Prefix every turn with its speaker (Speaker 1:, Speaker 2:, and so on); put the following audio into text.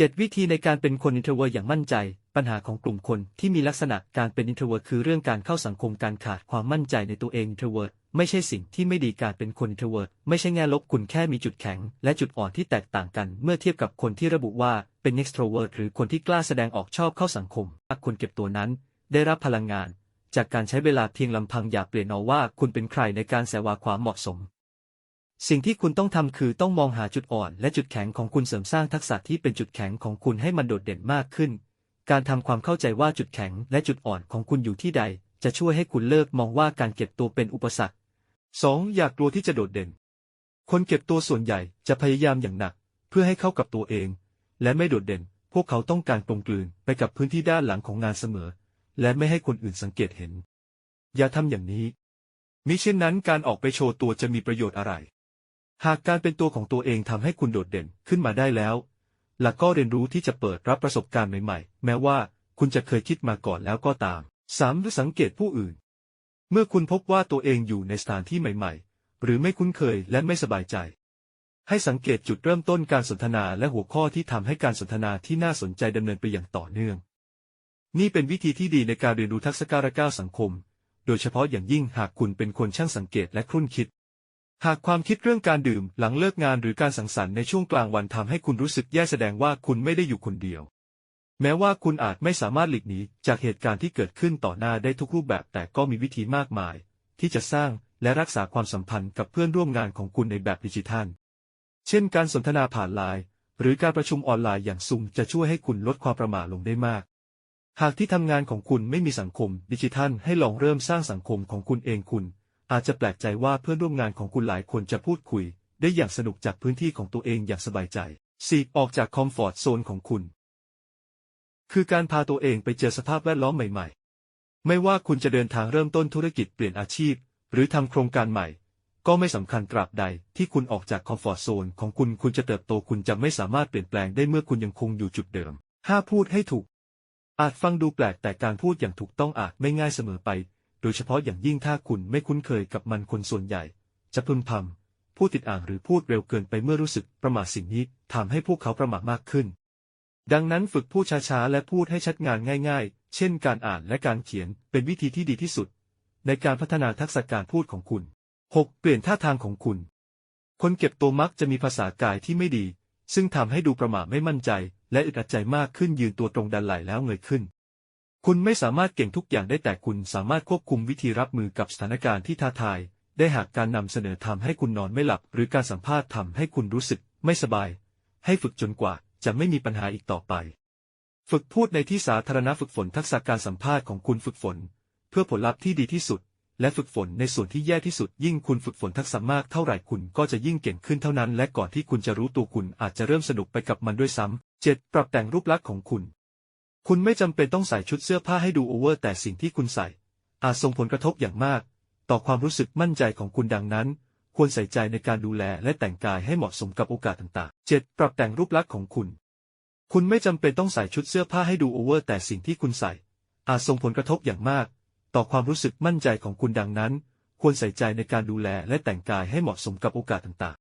Speaker 1: 7 วิธีในการเป็นคน introvert อย่างมั่นใจ ปัญหาของกลุ่มคนที่มีลักษณะการเป็น introvert คือเรื่องการเข้าสังคมการขาดความมั่นใจในตัวเอง introvert ไม่ใช่สิ่งที่ไม่ดีการเป็นคน introvert ไม่ใช่แง่ลบคุณแค่มีจุดแข็ง และจุดอ่อนที่แตกต่างกัน เมื่อเทียบกับคนที่ระบุว่าเป็น extrovert หรือคนที่กล้าแสดงออกชอบเข้าสังคมคนเก็บตัวนั้น ได้รับพลังงาน จากการใช้เวลาเพียงลำพังอย่าเปลี่ยนเอาว่าคุณเป็นใครในการแสวาความเหมาะสม สิ่งที่คุณต้องทำคือต้องมองหาจุดอ่อนและจุดแข็งของคุณเสริมสร้างทักษะที่เป็นจุดแข็งของคุณให้มันโดดเด่นมากขึ้น การทำความเข้าใจว่าจุดแข็งและจุดอ่อนของคุณอยู่ที่ใด จะช่วยให้คุณเลิกมองว่าการเก็บตัวเป็นอุปสรรค 2. อย่ากลัวที่จะโดดเด่น คนเก็บตัวส่วนใหญ่จะพยายามอย่างหนัก เพื่อให้เข้ากับตัวเอง และไม่โดดเด่น พวกเขาต้องการกลมกลืนไปกับพื้นที่ด้านหลังของงานเสมอ และไม่ให้คนอื่นสังเกตเห็น อย่าทำอย่างนี้มิเช่นนั้นการออกไปโชว์ตัวจะมีประโยชน์อะไร หากการเป็นตัวของตัวเองทำให้คุณโดดเด่นขึ้นมาได้แล้ว หลักก็เรียนรู้ที่จะเปิดรับประสบการณ์ใหม่ๆ แม้ว่าคุณจะเคยคิดมาก่อนแล้วก็ตาม 3. หรือสังเกตผู้อื่น เมื่อคุณพบว่าตัวเองอยู่ในสถานที่ใหม่ ๆ หรือไม่คุ้นเคยและไม่สบายใจ ให้สังเกตจุดเริ่มต้นการสนทนาและหัวข้อที่ทำให้การสนทนาที่น่าสนใจดำเนินไปอย่างต่อเนื่อง นี่เป็นวิธีที่ดีในการเรียนรู้ทักษะการก้าวสังคม โดยเฉพาะอย่างยิ่งหากคุณเป็นคนช่างสังเกตและครุ่นคิด หากความคิดเรื่องการดื่มหลังเลิกงานหรือการสังสรรค์ในช่วงกลางวันทำให้คุณรู้สึกแย่แสดงว่าคุณไม่ได้อยู่คนเดียว แม้ว่าคุณอาจไม่สามารถหลีกหนีจากเหตุการณ์ที่เกิดขึ้นต่อหน้าได้ทุกรูปแบบแต่ก็มีวิธีมากมาย ที่จะสร้างและรักษาความสัมพันธ์กับเพื่อนร่วมงานของคุณในแบบดิจิทัล เช่น การสนทนาผ่านไลน์หรือการประชุมออนไลน์อย่างซุมจะช่วยให้คุณลดความประหม่าลงได้มาก หากที่ทำงานของคุณไม่มีสังคมดิจิทัลให้ลองเริ่มสร้างสังคมของคุณเองคุณ อาจจะแปลกใจว่าเพื่อนร่วมงานของคุณหลายคนจะพูดคุย ได้อย่างสนุกจากพื้นที่ของตัวเองอย่างสบายใจ 4. ออกจากคอมฟอร์ตโซนของคุณ คือการพาตัวเองไปเจอสภาพแวดล้อมใหม่ ๆ ไม่ว่าคุณจะเดินทางเริ่มต้นธุรกิจเปลี่ยนอาชีพ หรือทำโครงการใหม่ ก็ไม่สำคัญตราบใดที่คุณออกจากคอมฟอร์ตโซนของคุณคุณจะเติบโตคุณจะไม่สามารถเปลี่ยนแปลงได้เมื่อคุณยังคงอยู่จุดเดิม 5. พูดให้ถูก อาจฟังดูแปลกแต่การพูดอย่างถูกต้องอาจไม่ง่ายเสมอไป โดยเฉพาะอย่างยิ่งถ้าคุณไม่คุ้นเคยกับมันคนส่วนใหญ่ จะพึมพำพูดติดอ่างหรือพูดเร็วเกินไปเมื่อรู้สึกประมาทสิ่งนี้ทำให้พวกเขาประมาทมากขึ้น ดังนั้นฝึกพูดช้าๆและพูดให้ชัดงานง่ายๆ เช่นการอ่านและการเขียนเป็นวิธีที่ดีที่สุด ในการพัฒนาทักษะการพูดของคุณ 6. เปลี่ยนท่าทางของคุณ คนเก็บตัวมักจะมีภาษากายที่ไม่ดี ซึ่งทำให้ดูประหม่าไม่มั่นใจ และอึดอัดใจมากขึ้นยืนตัวตรงดันไหลแล้วเงยขึ้น คุณไม่สามารถเก่งทุกอย่างได้แต่คุณสามารถควบคุมวิธีรับมือกับสถานการณ์ที่ท้าทาย ได้หากการนำเสนอทำให้คุณนอนไม่หลับ หรือการสัมภาษณ์ทำให้คุณรู้สึกไม่สบาย ให้ฝึกจนกว่าจะไม่มีปัญหาอีกต่อไป ฝึกพูดในที่สาธารณะฝึกฝนทักษะการสัมภาษณ์ของคุณฝึกฝน เพื่อผลลัพธ์ที่ดีที่สุด และฝึกฝนในส่วนที่แย่ที่สุด ยิ่งคุณฝึกฝนทักษะมากเท่าไหร่คุณก็จะยิ่งเก่งขึ้นเท่านั้น และก่อนที่คุณจะรู้ตัวคุณอาจจะเริ่มสนุกไปกับมันด้วยซ้ำ 7. ปรับแต่งรูปลักษณ์ของคุณ คุณไม่จำเป็นต้องใส่ชุดเสื้อผ้าให้ดูโอเวอร์แต่สิ่งที่คุณใส่ อาจส่งผลกระทบอย่างมาก ต่อความรู้สึกมั่นใจของคุณดังนั้น ควรใส่ใจในการดูแลและแต่งกายให้เหมาะสมกับโอกาสต่างๆ 7. ปรับแต่งรูปลักษณ์ของคุณ คุณไม่จำเป็นต้องใส่ชุดเสื้อผ้าให้ดูโอเวอร์แต่สิ่งที่คุณใส่ อาจส่งผลกระทบอย่างมาก ต่อความรู้สึกมั่นใจของคุณดังนั้น ควรใส่ใจในการดูแลและแต่งกายให้เหมาะสมกับโอกาสต่างๆ